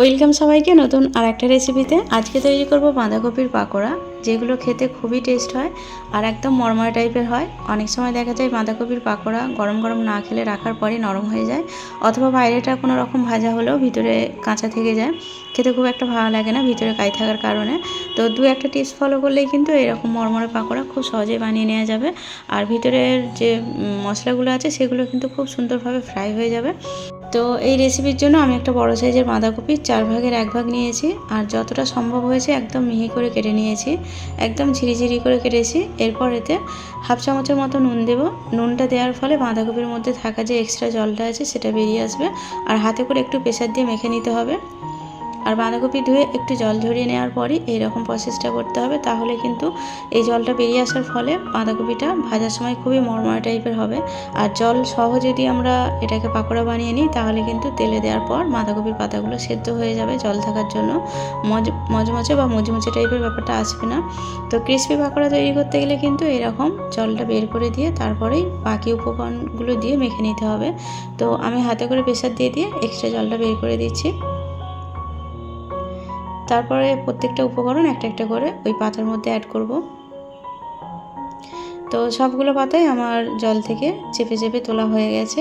Welcome সবাইকে নতুন আর একটা রেসিপিতে। আজকে তৈরি করব বাঁধাকপির পাকোড়া, যেগুলো খেতে খুবই টেস্ট হয় আর একদম মরমরা টাইপের হয়। অনেক সময় দেখা যায় বাঁধাকপির পাকোড়া গরম গরম না খেলে রাখার পরে নরম হয়ে যায় অথবা বাইরেটা কোনো রকম ভাজা হলেও ভিতরে কাঁচা থেকে যায়। খেতে খুব একটা ভালো লাগে না ভিতরে কাই থাকার কারণে। তো দু একটা টিপস ফলো করলেই কিন্তু এরকম মরমরে পাকোড়া খুব সহজেই বানিয়ে নেওয়া যাবে। আর ভিতরের যে মশলাগুলো আছে সেগুলো কিন্তু খুব সুন্দরভাবে ফ্রাই হয়ে যাবে। তো এই রেসিপির জন্য আমি একটা বড় সাইজের বাঁধাকপির চার ভাগের এক ভাগ নিয়েছি, আর যতটা সম্ভব হয়েছে একদম মিহি করে কেটে নিয়েছি, একদম ঝিরিঝিরি করে কেটেছি। এরপর এতে হাফ চামচের মতো নুন দেব। নুনটা দেওয়ার ফলে বাঁধাকপির মধ্যে থাকা যে এক্সট্রা জলটা আছে সেটা বেরিয়ে আসবে, আর হাতে করে একটু প্রেশার দিয়ে মেখে নিতে হবে। আর বাঁধাকপি ধুয়ে একটু জল ঝরিয়ে নেওয়ার পরই এইরকম প্রসেসটা করতে হবে, তাহলে কিন্তু এই জলটা বেরিয়ে আসার ফলে বাঁধাকপিটা ভাজার সময় খুবই মরমরা টাইপের হবে। আর জল সহ যদি আমরা এটাকে পাকোড়া বানিয়ে নিই, তাহলে কিন্তু তেলে দেওয়ার পর বাঁধাকপির পাতাগুলো সেদ্ধ হয়ে যাবে জল থাকার জন্য। মজ মজমচে বা মুচমুচে টাইপের ব্যাপারটা আসবে না। তো ক্রিসপি পাকোড়া তৈরি করতে গেলে কিন্তু এরকম জলটা বের করে দিয়ে তারপরেই বাকি উপকরণগুলো দিয়ে মেখে নিতে হবে। তো আমি হাতে করে প্রেশার দিয়ে দিয়ে এক্সট্রা জলটা বের করে দিচ্ছি। তারপরে প্রত্যেকটা উপকরণ একটা একটা করে ওই পাতার মধ্যে অ্যাড করব। তো সবগুলো পাতাই আমার জল থেকে চেপে চেপে তোলা হয়ে গেছে।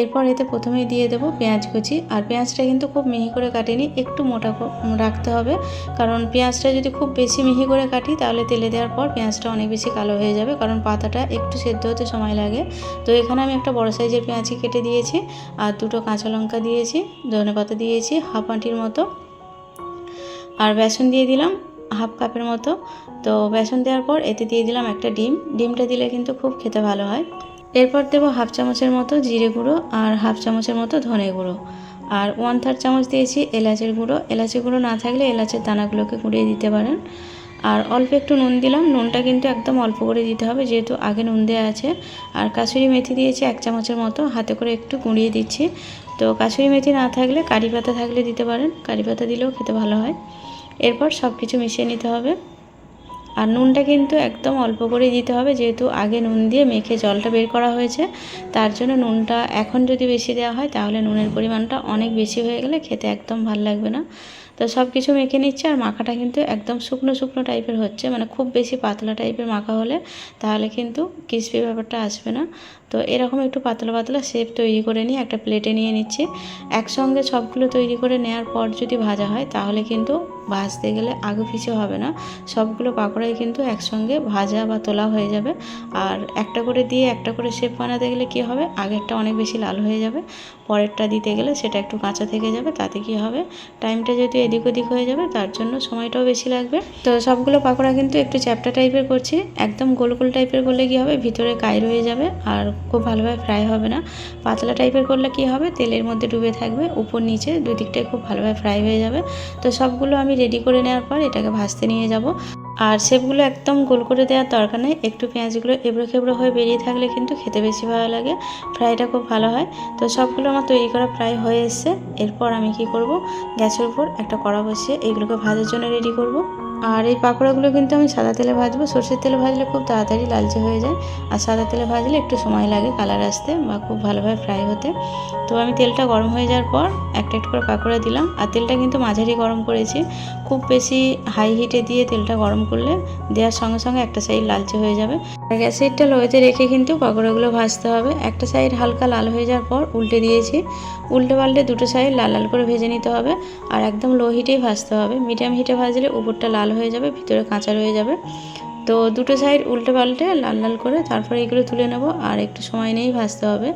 এরপর এতে প্রথমেই দিয়ে দেবো পেঁয়াজ কুচি। আর পেঁয়াজটা কিন্তু খুব মিহি করে কাটিনি, একটু মোটা রাখতে হবে। কারণ পেঁয়াজটা যদি খুব বেশি মিহি করে কাটি, তাহলে তেলে দেওয়ার পর পেঁয়াজটা অনেক বেশি কালো হয়ে যাবে। কারণ পাতাটা একটু সেদ্ধ হতে সময় লাগে। তো এখানে আমি একটা বড় সাইজের পেঁয়াজই কেটে দিয়েছি। আর দুটো কাঁচা লঙ্কা দিয়েছি ধনে পাতা দিয়েছি, হাফ আঁটির মতো। আর বেসন দিয়ে দিলাম হাফ কাপের মতো। তো বেসন দেওয়ার পর এতে দিয়ে দিলাম একটা ডিম। ডিমটা দিলে কিন্তু খুব খেতে ভালো হয়। এরপর দেবো হাফ চামচের মতো জিরে গুঁড়ো আর হাফ চামচের মতো ধনে গুঁড়ো। আর ওয়ান থার্ড চামচ দিয়েছি এলাচের গুঁড়ো। এলাচের গুঁড়ো না থাকলে এলাচের দানাগুলোকে গুঁড়িয়ে দিতে পারেন। আর অল্প একটু নুন দিলাম। নুনটা কিন্তু একদম অল্প করে দিতে হবে, যেহেতু আগে নুন দেওয়া আছে। আর কাসুরি মেথি দিয়েছি এক চামচের মতো। হাতে করে একটু গুঁড়িয়ে দিচ্ছি। তো কাশুরি মেথি না থাকলে কারি পাতা থাকলে দিতে পারেন। কারি পাতা দিলেও খেতে ভালো হয়। এরপর সব কিছু মিশিয়ে নিতে হবে। আর নুনটা কিন্তু একদম অল্প করে দিতে হবে, যেহেতু আগে নুন দিয়ে মেখে জলটা বের করা হয়েছে, তার জন্য নুনটা এখন যদি বেশি দেওয়া হয়, তাহলে নুনের পরিমাণটা অনেক বেশি হয়ে গেলে খেতে একদম ভালো লাগবে না। তো সব কিছু মেখে নিচ্ছে, আর মাখাটা কিন্তু একদম শুকনো শুকনো টাইপের হচ্ছে মানে খুব বেশি পাতলা টাইপের মাখা হলে তাহলে কিন্তু ক্রিসপি ব্যাপারটা আসবে না। তো এরকম একটু পাতলা পাতলা শেপ তৈরি করে নিয়ে একটা প্লেটে নিয়ে নিচ্ছি। একসঙ্গে সবগুলো তৈরি করে নেওয়ার পর যদি ভাজা হয়, তাহলে কিন্তু ভাজতে গেলে আগে পিছু হবে না। সবগুলো পাকোড়াই কিন্তু একসঙ্গে ভাজা বা তোলা হয়ে যাবে। আর একটা করে দিয়ে একটা করে শেপ বানাতে গেলে কি হবে? আগেরটা অনেক বেশি লাল হয়ে যাবে। পরেরটা দিতে গেলে সেটা একটু কাঁচা থেকে যাবে, তাতে কি হবে? টাইমটা যেহেতু এদিক ওদিক হয়ে যাবে, তার জন্য সময়টাও বেশি লাগবে। তো সবগুলো পাকোড়া কিন্তু একটু চ্যাপটা টাইপের করছি। একদম গোল গোল টাইপের করলে কি হবে? ভিতরে কাই রয়ে যাবে আর খুব ভালোভাবে ফ্রাই হবে না। পাতলা টাইপের করলে কি হবে? তেলের মধ্যে ডুবে থাকবে, উপর নিচে দুই দিকটাই খুব ভালোভাবে ফ্রাই হয়ে যাবে। তো সবগুলো আমি রেডি করে নেওয়ার পর এটাকে ভাজতে নিয়ে যাব। আর সেপগুলো একদম গোল করে দেওয়ার দরকার নেই। একটু পেঁয়াজগুলো এবড়ো খেবড়ো হয়ে বেরিয়ে থাকলে কিন্তু খেতে বেশি ভালো লাগে, ফ্রাইটা খুব ভালো হয়। তো সবগুলো আমার তৈরি করা প্রায় হয়ে এসছে। এরপর আমি কি করব? গ্যাসের উপর একটা কড়া বসিয়ে এগুলোকে ভাজার জন্য রেডি করব। আর এই পাকোড়াগুলো কিন্তু আমি সাদা তেলে ভাজবো। সর্ষের তেলে ভাজলে খুব তাড়াতাড়ি লালচে হয়ে যায়। আর সাদা তেলে ভাজলে একটু সময় লাগে কালার আসতে বা খুব ভালোভাবে ফ্রাই হতে। তো আমি তেলটা গরম হয়ে যাওয়ার পর একটা একটু করে পাকোড়া দিলাম। আর তেলটা কিন্তু মাঝারি গরম করেছি। খুব বেশি হাই হিটে দিয়ে তেলটা গরম করলে দেওয়ার সঙ্গে সঙ্গে একটা সাইড লালচে হয়ে যাবে। আর গ্যাসেরটা লোয়েতে রেখে কিন্তু পাকোড়াগুলো ভাজতে হবে। একটা সাইড হালকা লাল হয়ে যাওয়ার পর উল্টে দিয়েছি। উল্টে পাল্টে দুটো সাইড লাল লাল করে ভেজে নিতে হবে আর একদম লো হিটেই ভাজতে হবে। মিডিয়াম হিটে ভাজলে উপরটা লাল হয়ে যাবে, ভিতরে কাঁচা রয়ে যাবে। তো দুটো সাইড উল্টে পাল্টে লাল লাল করে তারপরে এগুলো তুলে নেব আর একটু সময় নিয়েই ভাজতে হবে।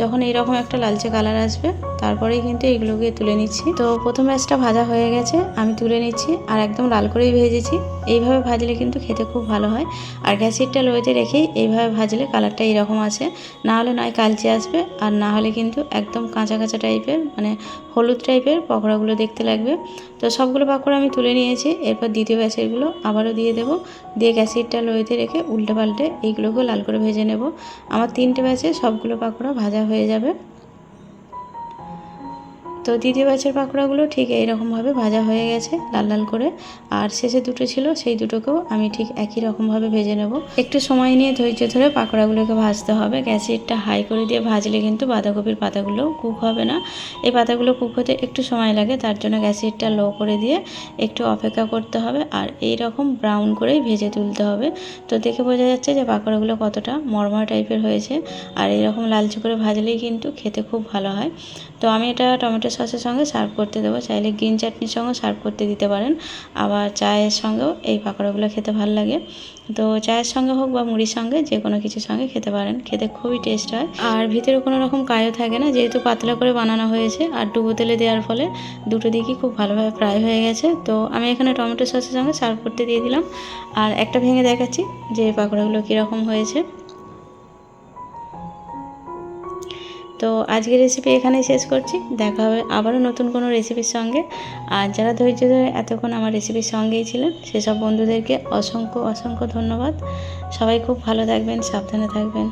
যখন এইরকম একটা লালচে কালার আসবে, তারপরেই কিন্তু এগুলোকে তুলে নিচ্ছি। তো প্রথম ব্যাচটা ভাজা হয়ে গেছে, আমি তুলে নিচ্ছি আর একদম লাল করেই ভেজেছি। এইভাবে ভাজলে কিন্তু খেতে খুব ভালো হয়। আর গ্যাসিটটা লোয়েতে রেখেই এইভাবে ভাজলে কালারটা এরকম আসে না হলে নয় কালচে আসবে, আর না হলে কিন্তু একদম কাঁচা কাঁচা টাইপের মানে হলুদ টাইপের পকোড়াগুলো দেখতে লাগবে। তো সবগুলো পাকোড়া আমি তুলে নিয়েছি, এরপর দ্বিতীয় ব্যাচেরগুলো আবারও দিয়ে দেবো। দিয়ে গ্যাসিটটা লোয়েতে রেখে উল্টে পাল্টে এইগুলোকেও লাল করে ভেজে নেব। আমার তিনটে ব্যাচে সবগুলো পাকোড়া ভাজা হয়ে যাবে। তো দ্বিতীয় ব্যাচের পাকোড়াগুলো ঠিক এইরকমভাবে ভাজা হয়ে গেছে, লাল লাল করে। আর শেষে দুটো ছিল, সেই দুটোকেও আমি ঠিক একই রকমভাবে ভেজে নেব। একটু সময় নিয়ে ধৈর্য ধরে পাকোড়াগুলোকে ভাজতে হবে। গ্যাসেরটা হাই করে দিয়ে ভাজলে কিন্তু বাঁধাকপির পাতাগুলো কুক হবে না। এই পাতাগুলো কুক হতে একটু সময় লাগে, তার জন্য গ্যাসেরটা লো করে দিয়ে একটু অপেক্ষা করতে হবে আর এই রকম ব্রাউন করেই ভেজে তুলতে হবে। তো দেখে বোঝা যাচ্ছে যে পাকোড়াগুলো কতটা মরমর টাইপের হয়েছে। আর এরকম লালচে করে ভাজলেই কিন্তু খেতে খুব ভালো হয়। তো আমি এটা টমেটো সসের সঙ্গে সার্ভ করতে দেবো। চাইলে গ্রিন চাটনির সঙ্গে সার্ভ করতে দিতে পারেন। আবার চায়ের সঙ্গেও এই পাকোড়াগুলো খেতে ভালো লাগে। তো চায়ের সঙ্গে হোক বা মুড়ির সঙ্গে, যে কোনো কিছুর সঙ্গে খেতে পারেন। খেতে খুবই টেস্ট হয়। আর ভিতরে কোনো রকম কায়ও থাকে না, যেহেতু পাতলা করে বানানো হয়েছে আর ডুবো তেলে দেওয়ার ফলে দুটো দিকই খুব ভালোভাবে ফ্রাই হয়ে গেছে। তো আমি এখানে টমেটো সসের সঙ্গে সার্ভ করতে দিয়ে দিলাম। আর একটা ভেঙে দেখাচ্ছি যে পাকোড়াগুলো কীরকম হয়েছে। তো আজকের রেসিপি এখানেই শেষ করছি। দেখা হবে আবারও নতুন কোনো রেসিপির সঙ্গে। আর যারা ধৈর্য ধরে এতক্ষণ আমার রেসিপির সঙ্গেই ছিলেন, সেসব বন্ধুদেরকে অসংখ্য অসংখ্য ধন্যবাদ। সবাই খুব ভালো থাকবেন, সাবধানে থাকবেন।